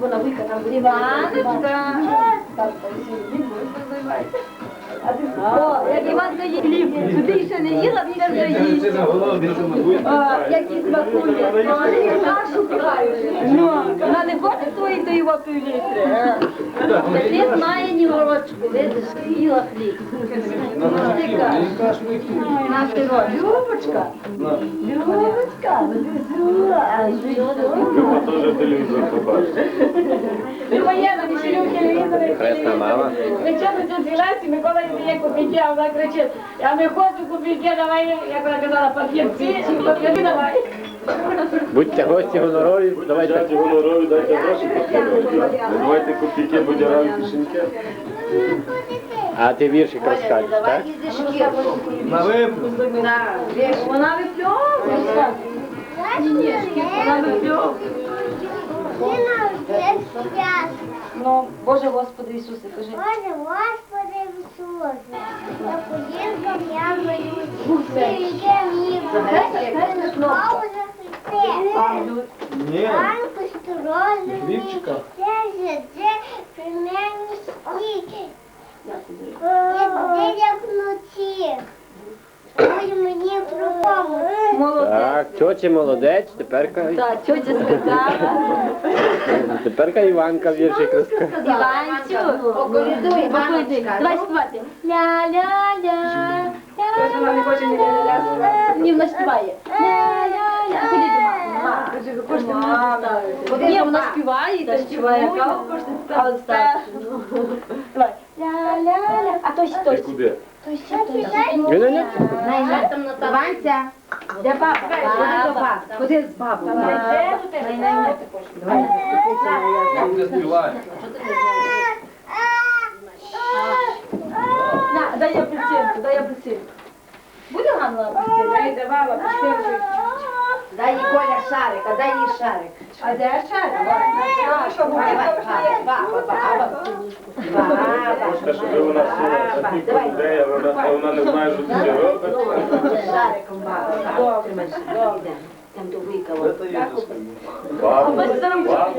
Вона вика там Так, Іваночка. О, як Іванка є хліб. Туди ще не їла, він вже їсть. А, Як і смакує. Ну, вона не хоче твої то його півлітри. Ти знає ні горочку, видиш, їла хліб. Ти кажеш. На ти Любочка. Любочка, Люба теж телевізор побачить. Моєна, Мішелюк, телевізор. Хресна мама. Кричать тут Віласі, Микола не дає а вона кричить, я не хочу копійки, давай, як вона казала, папірці, папірці давай. Будьте гості гонорові, давайте. Дайте гонорові, дайте гроші. Давайте копійки, будь-яка кишеньки. А ти віршик розкажеш, так? На випуск. Вона випльовує. Вона випльовує. Ну, Боже Господи Ісусе, кажи. Боже, Господи Ісусе, я поїздом, я боюсь. я мені Ні. Банку сторожу. Хлібчика. Це же це принаймні стільки. Як як вночі. Ой, мені пропомогти. Молодець. Так, тьоті молодець, теперка, Так, тьотя сказала. теперка Іванка віршик розкаже. Іванцю. Поколідуй, Давай співати. Ля-ля-ля. Вона не хоче ні ля-ля-ля. Ні, вона співає. Ля-ля-ля. Ходи до мами. Ні, вона співає Та співає, кого хочете ставити? Давай. Ля-ля-ля. А той Ти куди? Той. Ні-ні-ні. Ванця. Де баба? Баба. Ходи з бабою. Де до тебе? Що ти співає. На, дай апельсинку, дай апельсинку. Буде Ганна апельсинку? Дай давала, пустинку. Дай їй Коля шарик, а дай їй шарик. А де шарик? А, баба, баба. Те, щоб вона всі такі ідея, вона, вона не знає, що ти робиш. Шариком баба. Добре, добре. Там до викала. Бабу, бабу,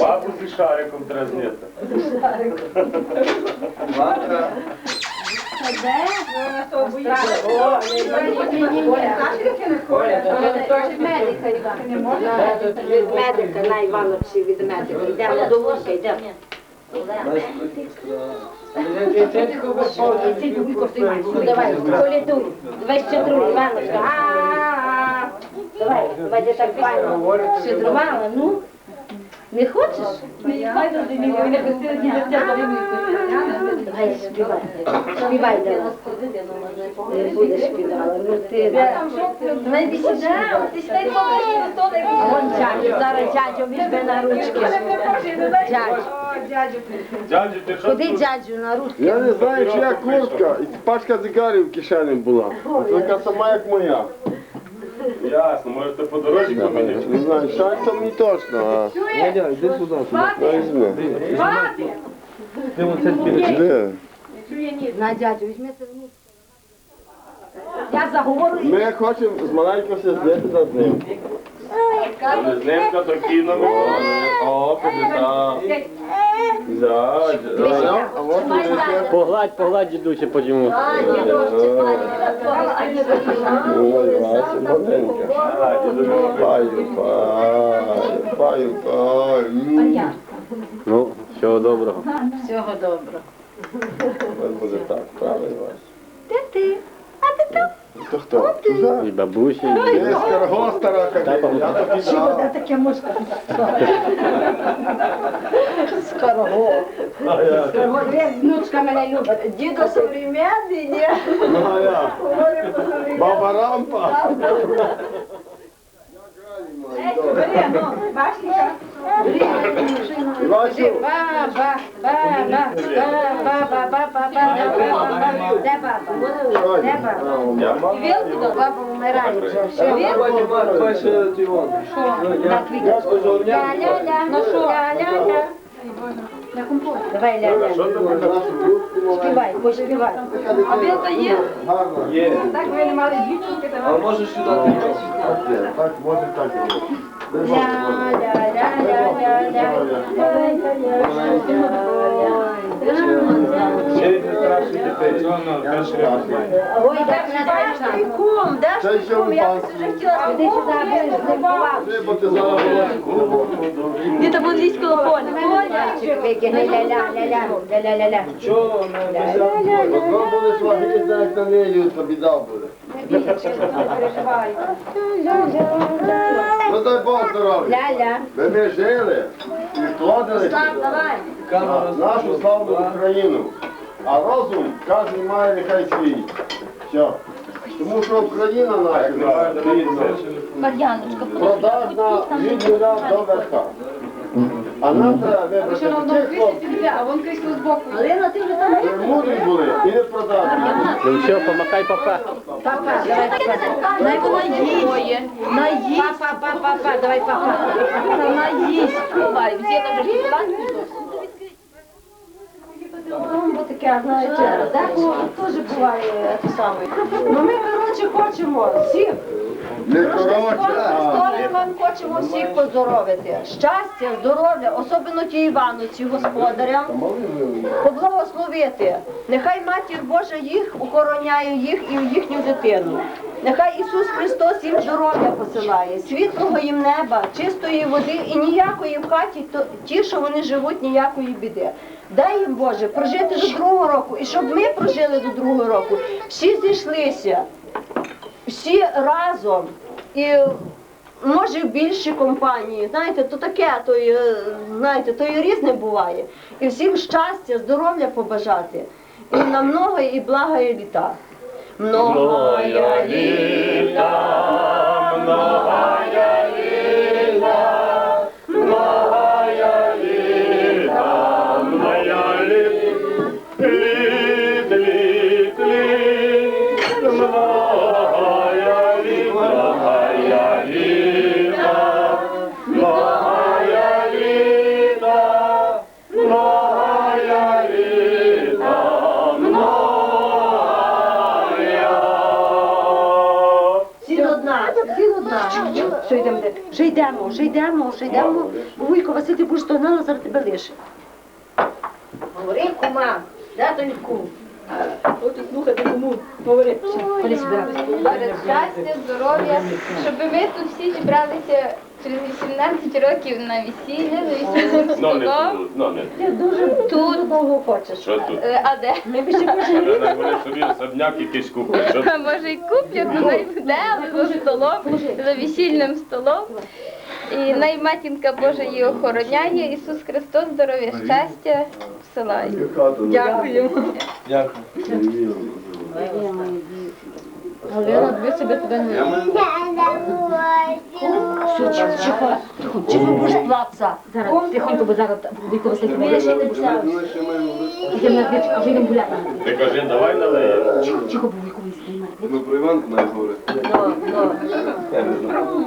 бабу зі шариком треба зняти. Від медика на Івановці від медика. Йдемо до вуса, йдемо. Давай, колядуй. Давай щедруй, Івановська. Давай, ти так файно. Щедрувала, ну. Не хочеш? Нехай завжди мій не співай. Співай, давай. Не будеш співала, ну ти. Ти сідай поверхні до столу. А вон дядю, зараз дядю візьме на ручки. Дядю. Дядю, ти що Куди дядю на ручки? Я не знаю, чия куртка. І пачка цигарів в кишені була. Така сама, як моя. Ясно, можете по дорозі поміняти. Не знаю, шаг то мені точно, а Надя, йди сюди. візьми. Де? На дядю, візьми це вниз. Я заговорю. Ми хочемо з маленького все злити над ним. Кіно. О, ми Погладь, погладь, дідуся, потім. Ой, Вася, маленька. Паю, паю, паю, паю. Ну, всього доброго. Всього доброго. Буде так, правильно, Вася? Де ти? А ти там? То хто? Туди? І бабусі. Є скарго стара, каже. Я тобі дав. Таке мушка. Скорого. А я. Внучка мене любить. Дідо современний, ні? Ну, а я. Баба Рампа. Бери, ну, башенька. Івасю, Баба, баба, баба, баба, баба, баба. Де баба? ой, Де баба? а, мене. Баба вмирає вже. Що? На квіточку. Ля-ля-ля, ну що? Ля-ля-ля. Давай, ля-ля. Що ти будеш? Співай, поспівай. А то є? Є. Так ви не мали дівчинки, то Так, може так і бути. Ще не страшно дітей. Ой, так не Це ще кум? Я пан. вже хотіла ж не ти зараз Ні, там вон лізь коло поля. Мальчик ля-ля-ля-ля, ля-ля-ля-ля. Чого не Потім будеш вагити, як на неї, то біда буде. Ну дай Бог здоров'я. Ля-ля. Ви ми жили в нашу славну Україну. А розум кожен має нехай свій. Все. Тому що Україна наша. Мар'яночка, продажна від нуля до верха. А нам треба вибрати. Таких хлопців, мудрі були і не продажні. Ну все, помахай папа. Папа, давай папа. най вона їсть. Наїсть. Папа, папа, папа, давай папа. Вона їсть. Давай, взяла вже шоколадку. Бо таке, знаєте, деколи теж буває те саме. Ну ми, коротше, хочемо всіх. Не коротше, а Сторони вам хочемо всіх поздоровити. Щастя, здоров'я, особливо ті Івановці, господарям, поблагословити. Нехай Матір Божа їх охороняє їх і їхню дитину. Нехай Ісус Христос їм здоров'я посилає, світлого їм неба, чистої води і ніякої в хаті, то ті, що вони живуть, ніякої біди. Дай їм Боже прожити до другого року, і щоб ми прожили до другого року. Всі зійшлися всі разом і може в більшій компанії. Знаєте, то таке, то й, е, знаєте, то і різне буває. І всім щастя, здоров'я побажати. І на много і блага і літа. Многая літа, многая літа, Вже йдемо, вже йдемо, вже йдемо. Вуйко, Василь, ти будеш то знала, зараз тебе лише. Говори, кума, де доньку. кум? От слухати кому. Говори. Ходи сюди. Перед щастя, здоров'я, щоб ми тут всі зібралися через 18 років на весілля, за весільним Ну не столом. тут, ну не тут. Ти дуже, дуже довго хочеш. Що тут? Е, А де? Ми б ще пожили. Вони вони собі особняк якийсь куплять. Що А може і куплять, ну най буде, але за столом, за весільним столом. І най матінка Божа її охороняє, Ісус Христос здоров'я, щастя всилає. Дякую. Галина, ви себе туди не Все, чихо, чихо. Тихо, чихо, будеш плакса. Зараз, тихонько, бо зараз Вуйко Василь тебе ще. Йдемо на двір, вже йдемо гуляти. Ти кажи, давай налиємо. Чихо, бо Вуйко Василь знімає. Ну про Іванку навіть говорить. Ну, ну.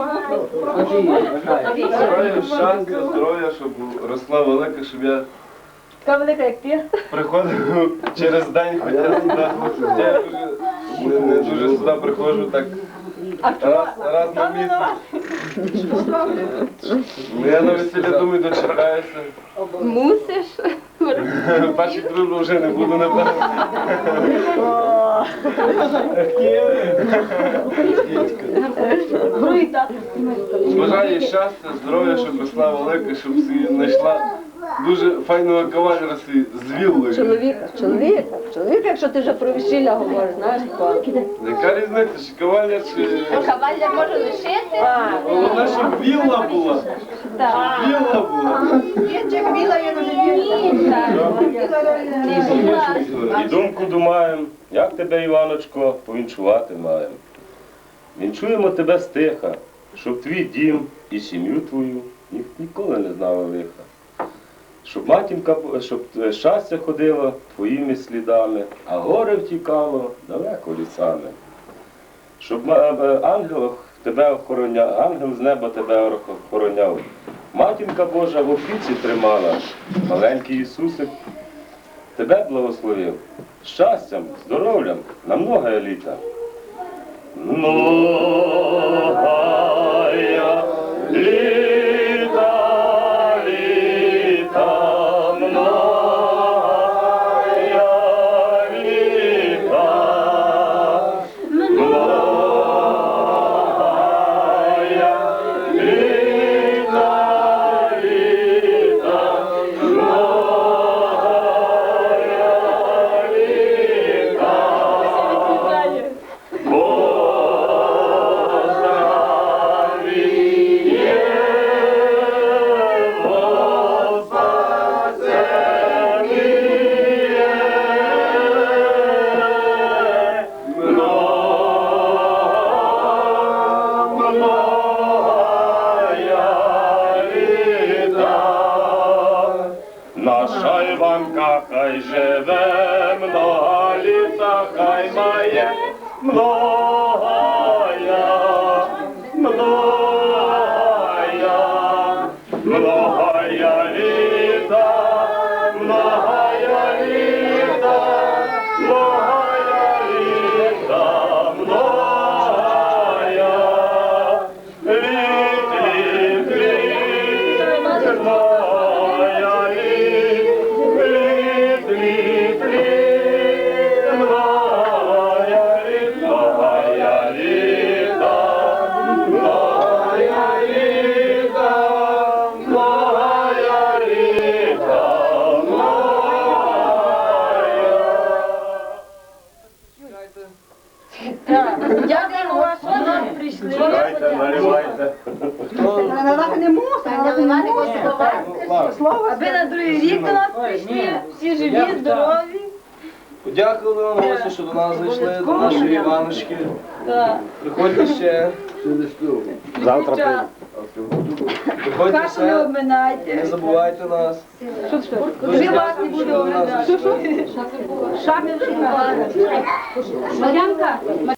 Бажаю щастя, здоров'я, щоб росла велика, щоб я Така велика, як ти. приходив через день, хоча сюди. Дуже, не, не дуже сюди приходжу так раз, раз на місяць. Ну, Я на весілля думаю, дочекаюся. Мусиш. Перші дружби вже не буду, напевно. Бажаю щастя, здоров'я, щоб росла велика, щоб всі знайшла дуже файного кавалера з віллою. Чоловіка, чоловіка, чоловіка, якщо ти вже про весілля говориш, знаєш, пан. Яка різниця, чи кавалер, чи... Кавалля може лишити. А, Головне, щоб вілла була. Так. Вілла була. Вінчик біла, я не І думку думаємо, як тебе, Іваночко, повінчувати маємо. Вінчуємо тебе стиха, щоб твій дім і сім'ю твою ні- ніколи не знали лиха. Щоб матінка, щоб е, щастя ходило твоїми слідами, а горе втікало далеко лісами. Щоб е, ангел тебе охороняв, ангел з неба тебе охороняв. Матінка Божа в опіці тримала, маленький Ісусик тебе благословив. Щастям, здоров'ям на много літа. Многая многая літа, Аби на другий рік до нас прийшли, всі живі, здорові. Подякували вам гості, що до нас зайшли, до нашої Іваночки. Приходьте ще, Завтра прийду. приходьте Кашу не обминайте. не забувайте нас. Вже вас не буде оглядати. Шапи Мар'янка,